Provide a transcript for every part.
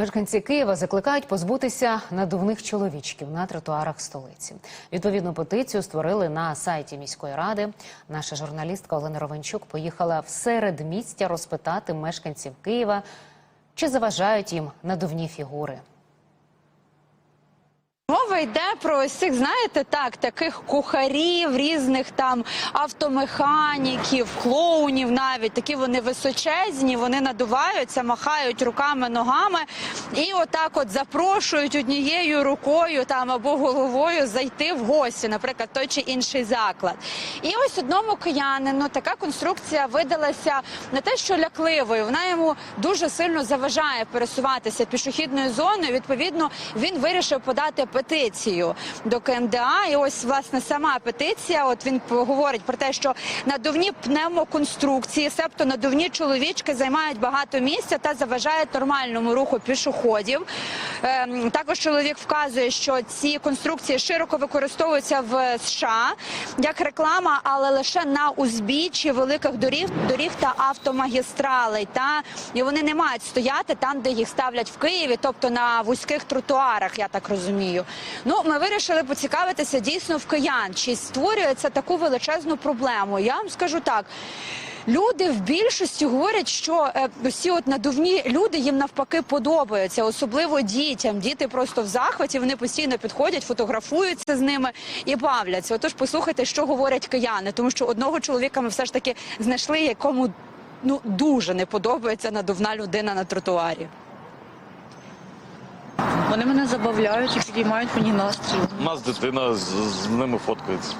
Мешканці Києва закликають позбутися надувних чоловічків на тротуарах столиці. Відповідну петицію створили на сайті міської ради. Наша журналістка Олена Ровенчук поїхала в середмістя розпитати мешканців Києва, чи заважають їм надувні фігури. Йде про ось цих, знаєте, так, таких кухарів, різних там автомеханіків, клоунів навіть такі вони височезні, вони надуваються, махають руками, ногами і отак от запрошують однією рукою там або головою зайти в гості, наприклад, той чи інший заклад. І ось одному киянину така конструкція видалася не те, що лякливою, вона йому дуже сильно заважає пересуватися пішохідною зоною. Відповідно, він вирішив подати петицію до КМДА. І ось власне сама петиція. От він говорить про те, що надувні пневмоконструкції, себто надувні чоловічки, займають багато місця та заважають нормальному руху пішоходів. Ем, також чоловік вказує, що ці конструкції широко використовуються в США як реклама, але лише на узбіччі великих доріг, доріг та автомагістралей. Та і вони не мають стояти там, де їх ставлять в Києві, тобто на вузьких тротуарах, я так розумію. Ну, ми вирішили поцікавитися дійсно в киян, чи створює це таку величезну проблему. Я вам скажу так. Люди в більшості говорять, що е, всі от надувні люди їм навпаки подобаються, особливо дітям. Діти просто в захваті, вони постійно підходять, фотографуються з ними і бавляться. Отож, послухайте, що говорять кияни, тому що одного чоловіка ми все ж таки знайшли, якому ну дуже не подобається надувна людина на тротуарі. Вони мене забавляють і підіймають мені настрій. У нас дитина з, з ними фоткається.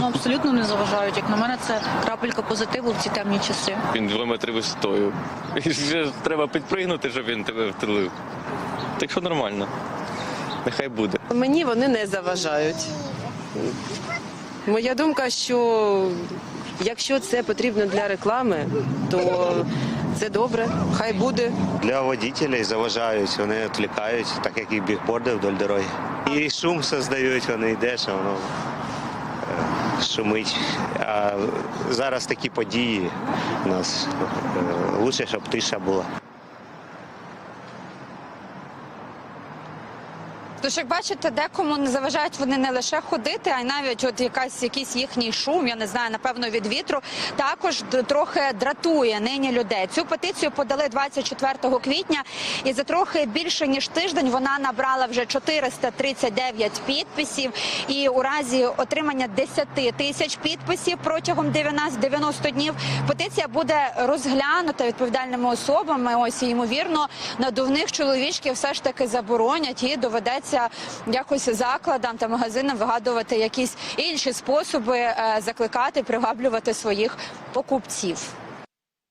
Ну абсолютно не заважають. Як на мене, це крапелька позитиву в ці темні часи. Він 2 метри висотою. І вже треба підпригнути, щоб він тебе втулив. Так що нормально. Нехай буде. Мені вони не заважають. Моя думка, що якщо це потрібно для реклами, то це добре, хай буде. Для водителей заважають, вони відвлікають, так як і бігборди вдоль дороги. І шум создають, вони йдеш, а воно е, шумить. А зараз такі події у нас е, лучше, щоб тиша була. Тож, як бачите, декому не заважають вони не лише ходити, а й навіть от якась якийсь їхній шум, я не знаю, напевно, від вітру також трохи дратує нині людей. Цю петицію подали 24 квітня, і за трохи більше ніж тиждень вона набрала вже 439 підписів. І у разі отримання 10 тисяч підписів протягом 90 90 днів петиція буде розглянута відповідальними особами. Ось ймовірно, надувних чоловічків все ж таки заборонять і доведеться якось закладам та магазинам вигадувати якісь інші способи е, закликати, приваблювати своїх покупців.